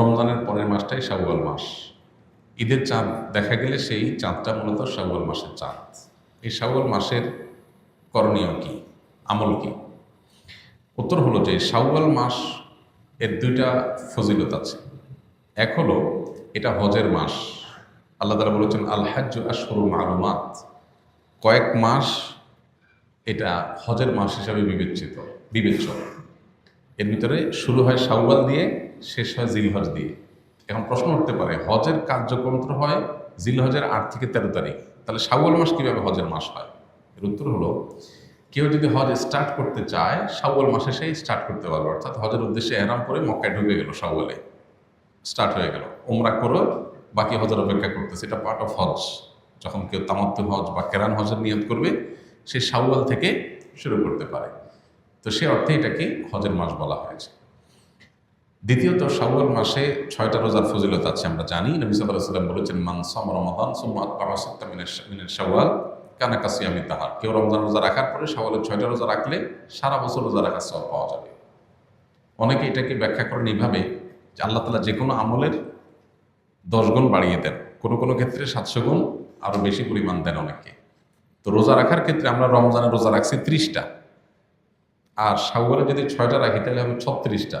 রমজানের পরের মাসটাই শাওয়াল মাস। ঈদের চাঁদ দেখা গেলে সেই চাঁদটা মূলত শাওয়াল মাসের চাঁদ। এই শাওয়াল মাসের করণীয় কি? আমল কি? উত্তর হলো যে শাওয়াল মাস এর দুইটা ফজিলত আছে। এক হলো এটা হজের মাস। আল্লাহ তালা বলেছেন, আল হাজ্জ আশরু মালুমাত। কয়েক মাস এটা হজের মাস হিসাবে বিবেচিত, বিবেচ্য। এর ভিতরে শুরু হয় শাওয়াল দিয়ে শেষ হয় জিলহজ দিয়ে। এখন প্রশ্ন উঠতে পারে, হজের কার্যক্রম তো হয় জিলহজের আট থেকে তেরো তারিখ। তাহলে শাওয়াল মাস কীভাবে হজের মাস হয়? এর উত্তর হলো, কেউ যদি হজ স্টার্ট করতে চায়, শাওয়াল মাসে সেই স্টার্ট করতে পারবে। অর্থাৎ হজের উদ্দেশ্যে এরাম করে মক্কায় ঢুকে গেল শাওয়ালে। স্টার্ট হয়ে গেল। ওমরা করো, বাকি হজের অপেক্ষা করতেছে। এটা পার্ট অফ হজ। যখন কেউ তামাত্তু হজ বা কেরান হজের নিয়ত করবে, সে শাওয়াল থেকে শুরু করতে পারে। তো সে অর্থে এটাকে হজের মাস বলা হয়েছে। দ্বিতীয়ত, শাওয়াল মাসে ছয়টা রোজার ফজিলত আছে, আমরা জানি। নবী সাল্লাহ সাল্লাম বলেছেন মানসাম রমাদান সুম্মাত পাহাসত্তা মিনের শাওয়াল, কানা কাসিয়ামি তাহার। কেউ রমজান রোজা রাখার পরে শাওয়ালের ছয়টা রোজা রাখলে সারা বছর রোজা রাখার সব পাওয়া যাবে। অনেকে এটাকে ব্যাখ্যা করেন এইভাবে যে আল্লাহ তালা যে কোনো আমলের দশ গুণ বাড়িয়ে দেন। কোনো কোনো ক্ষেত্রে সাতশো গুণ আরও বেশি পরিমাণ দেন অনেকে তো রোজা রাখার ক্ষেত্রে আমরা রমজানে রোজা রাখছি ত্রিশটা। আর শাওয়ালে যদি ছয়টা রাখি, তাহলে হবে ছত্রিশটা।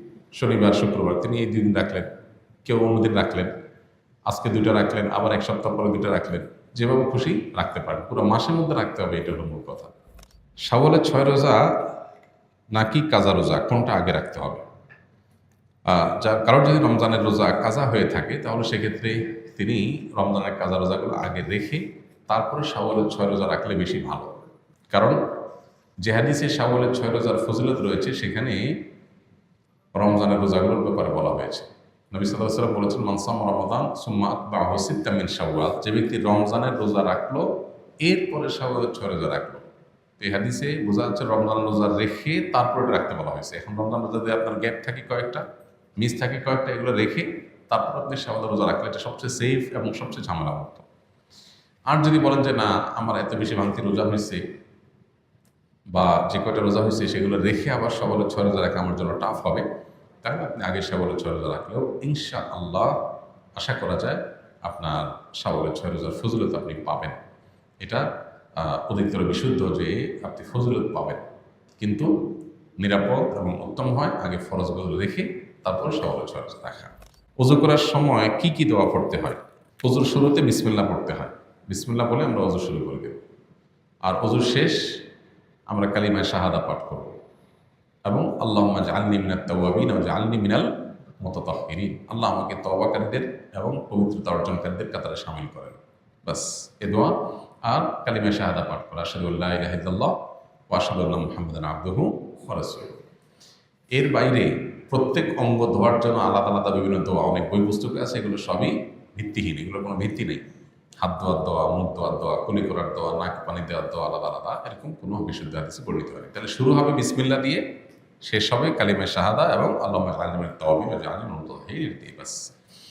শনিবার শুক্রবার তিনি এই দিন রাখলেন। কেউ অন্যদিন রাখলেন। আজকে দুইটা রাখলেন আবার এক সপ্তাহ পরে দুইটা রাখলেন। যেভাবে খুশি রাখতে পারেন। পুরো মাসের মধ্যে রাখতে হবে এটা হলো মূল কথা। শাওয়ালের ছয় রোজা নাকি কাজা রোজা? কোনটা আগে রাখতে হবে? আহ, যা কারোর যদি রমজানের রোজা কাজা হয়ে থাকে তাহলে সেক্ষেত্রে তিনি রমজানের কাজা রোজাগুলো আগে রেখে তারপরে শাওয়ালের ছয় রোজা রাখলে বেশি ভালো। কারণ যে শাওয়ালের ছয় রোজার ফজিলত রয়েছে সেখানে রমজানের রোজাগুলোর ব্যাপারে বলা হয়েছে। নবী সাল্লাম বলেছেন মানসাম রমাদান, সুম্মা আকবাহ সিত্তামিন শাওয়াল। যে ব্যক্তি রমজানের রোজা রাখল, এরপরে শাওয়ালের ছয় রোজা রাখল। তো এই হাদিসে বোঝা যাচ্ছে রমজান রোজা রেখে তারপরে রাখতে বলা হয়েছে। এখন রমজান রোজা দিয়ে আপনার গ্যাপ থাকে কয়েকটা, মিস থাকে কয়েকটা, এগুলো রেখে তারপর আপনি শাওয়ালের রোজা রাখলে এটা সবচেয়ে সেফ এবং সবচেয়ে ঝামেলা মুক্ত আর যদি বলেন যে, না, আমার এত বেশি ভাঙতি রোজা হয়েছে বা যে কয়টা রোজা হয়েছে সেগুলো রেখে আবার সবলের ছয় রোজা রাখা আমার জন্য টাফ হবে। তাহলে আপনি আগে সবলের ছয় রোজা রাখলেও ইনশা আল্লাহ আশা করা যায় আপনার সবলের ছয় রোজার ফজিলত আপনি পাবেন। এটা অধিকতর বিশুদ্ধ যে আপনি ফজলত পাবেন। কিন্তু নিরাপদ এবং উত্তম হয় আগে ফরজগুলো রেখে তারপর সবলের ছয় রোজা রাখা। উজু করার সময় কি কি দোয়া পড়তে হয়? অজুর শুরুতে বিসমিল্লা পড়তে হয়। বিসমিল্লা বলে আমরা অজু শুরু করে দেব। আর অজুর শেষ আমরা কালিমায় শাহাদা পাঠ করব। এবং আল্লাহ জালনি মিনাল তাওয়াবিন এবং জালনি মিনাল মততাহিরিন আল্লাহ আমাকে তওবাকারীদের এবং পবিত্রতা অর্জনকারীদের কাতারে সামিল করেন। বাস, এ দোয়া। আর কালিমায় শাহাদা পাঠ করা। আসাদুল্লাহ ইলাহিল্লাহ ওয়াসাদুল্লাহ মুহাম্মদান আব্দুহু ফরাসুল এর বাইরে প্রত্যেক অঙ্গ ধোয়ার জন্য আলাদা আলাদা বিভিন্ন দোয়া, অনেক বই পুস্তকে আছে, এগুলো সবই ভিত্তিহীন, এগুলোর কোনো ভিত্তি নেই। হাত ধোয়ার দোয়া মুখ ধোয়ার দোয়া, কুলি করার দোয়া, নাক পানি দেওয়ার দোয়া, আলাদা আলাদা, এরকম কোনো বিশুদ্ধ হাদিসে বর্ণিত হয়নি। তাহলে শুরু হবে বিসমিল্লা দিয়ে, শেষ হবে কালিমের শাহাদা এবং আল্লাহ আলিমের তবিম আলিম দিয়ে, বাস।